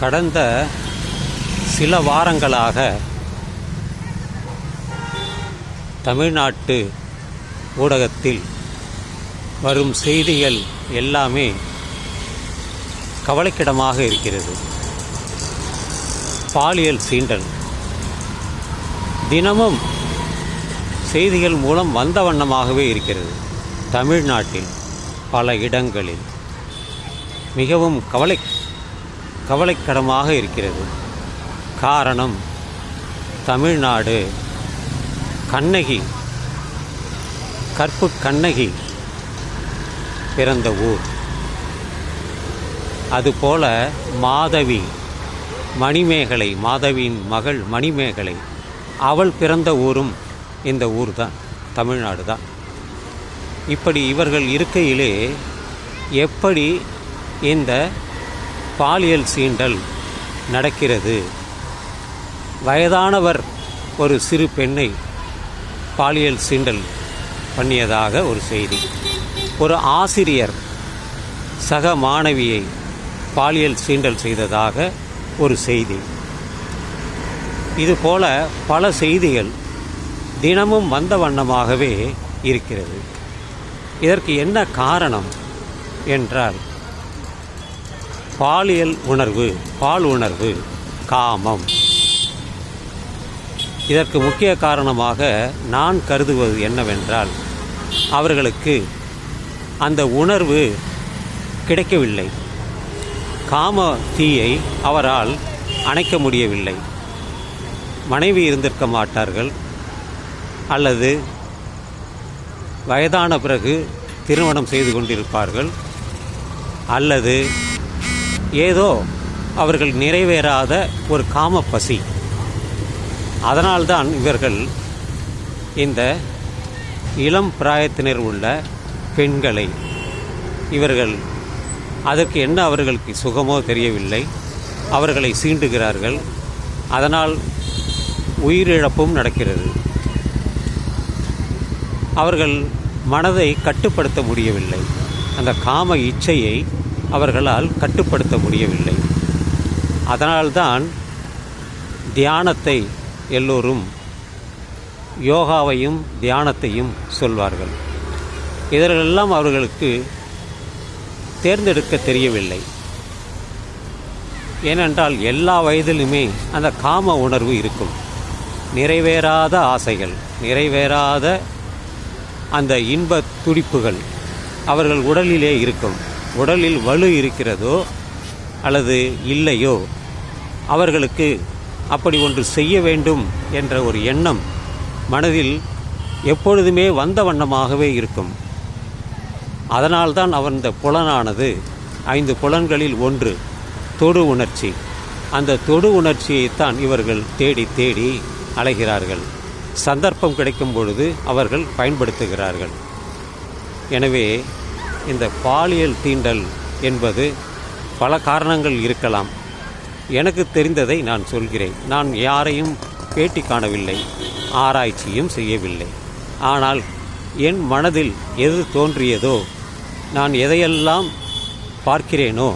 கடந்த சில வாரங்களாக தமிழ்நாட்டு ஊடகத்தில் வரும் செய்திகள் எல்லாமே கவலைக்கிடமாக இருக்கிறது. பாலியல் சீண்டல். தினமும் செய்திகள் மூலம் வந்த வண்ணமாகவே இருக்கிறது தமிழ்நாட்டில் பல இடங்களில். மிகவும் கவலை கவலைக்கிடமாக இருக்கிறது. காரணம் தமிழ்நாடு. கண்ணகி. கற்பு கண்ணகி பிறந்த ஊர். அதுபோல மாதவி மணிமேகலை மாதவியின் மகள் மணிமேகலை அவள் பிறந்த ஊரும் இந்த ஊர் தான் தமிழ்நாடு தான். இப்படி இவர்கள் இருக்கையிலே எப்படி இந்த பாலியல் சீண்டல் நடக்கிறது. வயதானவர் ஒரு சிறு பெண்ணை பாலியல் சீண்டல் பண்ணியதாக ஒரு செய்தி. ஒரு ஆசிரியர் சக மாணவியை பாலியல் சீண்டல் செய்ததாக ஒரு செய்தி. இதுபோல பல செய்திகள் தினமும் வந்த வண்ணமாகவே இருக்கிறது. இதற்கு என்ன காரணம் என்றால் பாலியல் உணர்வு பால் உணர்வு காமம். இதற்கு முக்கிய காரணமாக நான் கருதுவது என்னவென்றால் அவர்களுக்கு அந்த உணர்வு கிடைக்கவில்லை. காம தீயை அவரால் அணைக்க முடியவில்லை. மனைவி இருந்திருக்க மாட்டார்கள். அல்லது வயதான பிறகு திருமணம் செய்து கொண்டிருப்பார்கள். அல்லது ஏதோ அவர்கள் நிறைவேறாத ஒரு காம பசி. அதனால்தான் இவர்கள் இந்த இளம் பிராயத்தினர் உள்ள பெண்களை இவர்கள் அதற்கு என்ன அவர்களுக்கு சுகமோ தெரியவில்லை அவர்களை சீண்டுகிறார்கள். அதனால் உயிரிழப்பும் நடக்கிறது. அவர்கள் மனதை கட்டுப்படுத்த முடியவில்லை. அந்த காம இச்சையை அவர்களால் கட்டுப்படுத்த முடியவில்லை. அதனால்தான் தியானத்தை எல்லோரும் யோகாவையும் தியானத்தையும் சொல்வார்கள். இதற்கெல்லாம் அவர்களுக்கு தேர்ந்தெடுக்க தெரியவில்லை. ஏனென்றால் எல்லா வயதிலுமே அந்த காம உணர்வு இருக்கும். நிறைவேறாத ஆசைகள் நிறைவேறாத அந்த இன்ப துடிப்புகள் அவர்கள் உடலிலே இருக்கும். உடலில் வலு இருக்கிறதோ அல்லது இல்லையோ அவர்களுக்கு அப்படி ஒன்று செய்ய வேண்டும் என்ற ஒரு எண்ணம் மனதில் எப்பொழுதுமே வந்த வண்ணமாகவே இருக்கும். அதனால்தான் அவன் இந்த புலனானது ஐந்து புலன்களில் ஒன்று தொடு உணர்ச்சி. அந்த தொடு உணர்ச்சியைத்தான் இவர்கள் தேடி தேடி அலைகிறார்கள். சந்தர்ப்பம் கிடைக்கும் பொழுது அவர்கள் பயன்படுத்துகிறார்கள். எனவே இந்த பாலியல் தீண்டல் என்பது பல காரணங்கள் இருக்கலாம். எனக்கு தெரிந்ததை நான் சொல்கிறேன். நான் யாரையும் பேட்டி காணவில்லை. ஆராய்ச்சியும் செய்யவில்லை. ஆனால் என் மனதில் எது தோன்றியதோ நான் எதையெல்லாம் பார்க்கிறேனோ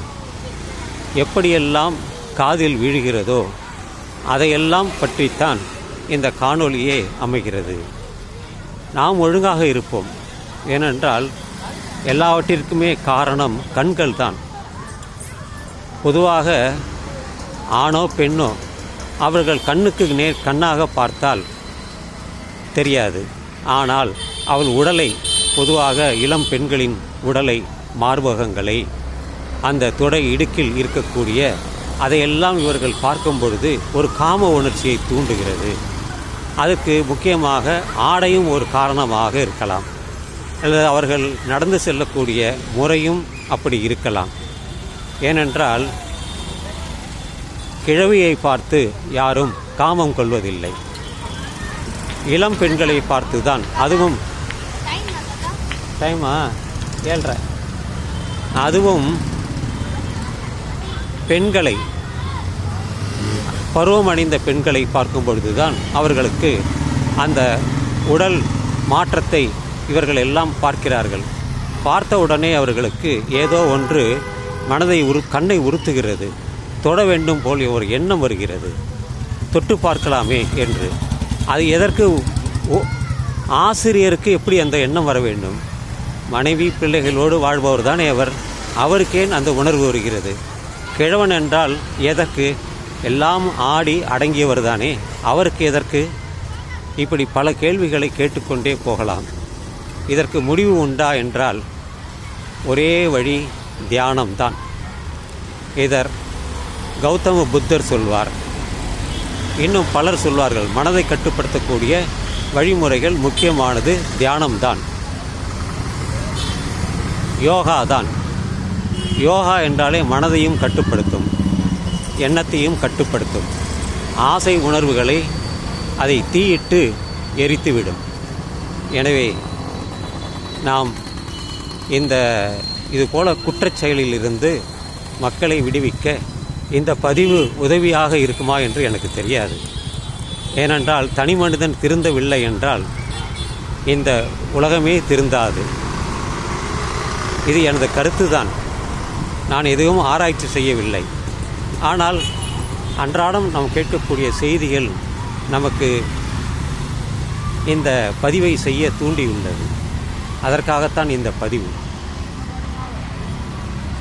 எப்படியெல்லாம் காதில் விழுகிறதோ அதையெல்லாம் பற்றித்தான் இந்த காணொளியே அமைகிறது. நாம் ஒழுங்காக இருப்போம். ஏனென்றால் எல்லாவற்றிற்குமே காரணம் கண்கள் தான் பொதுவாக ஆணோ பெண்ணோ அவர்கள் கண்ணுக்கு நேர் கண்ணாக பார்த்தால் தெரியாது. ஆனால் அவள் உடலை பொதுவாக இளம் பெண்களின் உடலை மார்பகங்களை அந்த தொடை இடுக்கில் இருக்கக்கூடிய அதையெல்லாம் இவர்கள் பார்க்கும் பொழுது ஒரு காம உணர்ச்சியை தூண்டுகிறது. அதுக்கு முக்கியமாக ஆடையும் ஒரு காரணமாக இருக்கலாம். அல்லது அவர்கள் நடந்து செல்லக்கூடிய முறையும் அப்படி இருக்கலாம். ஏனென்றால் கிழவியை பார்த்து யாரும் காமம் கொள்வதில்லை. இளம் பெண்களை பார்த்து தான் அதுவும். டைமா? ஏழ்ற. அதுவும் பெண்களை பருவமடைந்த பெண்களை பார்க்கும் பொழுதுதான் அவர்களுக்கு அந்த உடல் மாற்றத்தை இவர்கள் எல்லாம் பார்க்கிறார்கள். பார்த்த உடனே அவர்களுக்கு ஏதோ ஒன்று மனதை உரு கண்ணை உறுத்துகிறது. தொட வேண்டும் போல் ஒரு எண்ணம் வருகிறது. தொட்டு பார்க்கலாமே என்று. அது எதற்கு ஓ- ஆசிரியருக்கு எப்படி அந்த எண்ணம் வர வேண்டும்? மனைவி பிள்ளைகளோடு வாழ்பவர் தானே அவர்? அவருக்கேன் அந்த உணர்வு வருகிறது. கிழவன் என்றால் எதற்கு? எல்லாம் ஆடி அடங்கியவர் தானே அவருக்கு எதற்கு? இப்படி பல கேள்விகளை கேட்டுக்கொண்டே போகலாம். இதற்கு முடிவு உண்டா என்றால் ஒரே வழி தியானம்தான். இதர் கௌதம புத்தர் சொல்வார் இன்னும் பலர் சொல்வார்கள் மனதை கட்டுப்படுத்தக்கூடிய வழிமுறைகள் முக்கியமானது தியானம்தான். யோகா தான் யோகா என்றாலே மனதையும் கட்டுப்படுத்தும் எண்ணத்தையும் கட்டுப்படுத்தும். ஆசை உணர்வுகளை அதை தீயிட்டு எரித்துவிடும். எனவே நாம் இந்த இதுபோல குற்றச்செயலிலிருந்து மக்களை விடுவிக்க இந்த பதிவு உதவியாக இருக்குமா என்று எனக்கு தெரியாது. ஏனென்றால் தனி மனிதன் திருந்தவில்லை என்றால் இந்த உலகமே திருந்தாது. இது எனது கருத்து தான் நான் எதுவும் ஆராய்ச்சி செய்யவில்லை. ஆனால் அன்றாடம் நாம் கேட்கக்கூடிய செய்திகள் நமக்கு இந்த பதிவை செய்ய தூண்டியுள்ளது. அதற்காகத்தான் இந்த பதிவு.